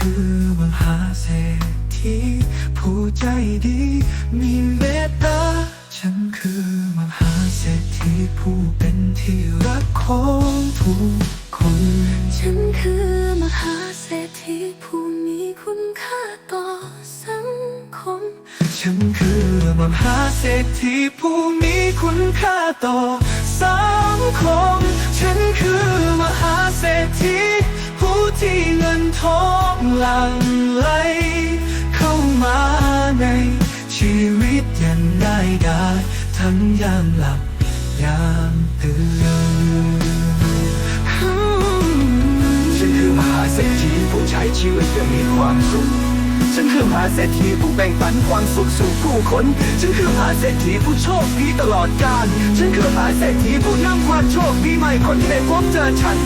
คือมหาเศรษฐีผู้ใจดี มีเมตตา ฉันคือมหาเศรษฐีผู้เป็นที่รักของทุกคน ฉันคือมหาเศรษฐีผู้มีคุณค่าต่อสังคม ฉันคือมหาเศรษฐีผู้มีคุณค่าต่อสังคม ฉันคือมหาเศรษฐีผู้ที่เงินทอง หลั่งไหลเข้ามาในชีวิตย่างง่ายดายทั้งยามหลับยามตื่นฉันคือมหาเศรษฐีผู้ใช้ชีวิตอย่างมีความสุขฉันคือมหาเศรษฐีผู้แบ่งปันความสุขสู่ผู้คน ฉันคือมหาเศรษฐีผู้โชคดีตลอดกาล ฉันคือมหาเศรษฐีผู้นำความโชคดีใหม่คนที่ได้พบเจอฉัน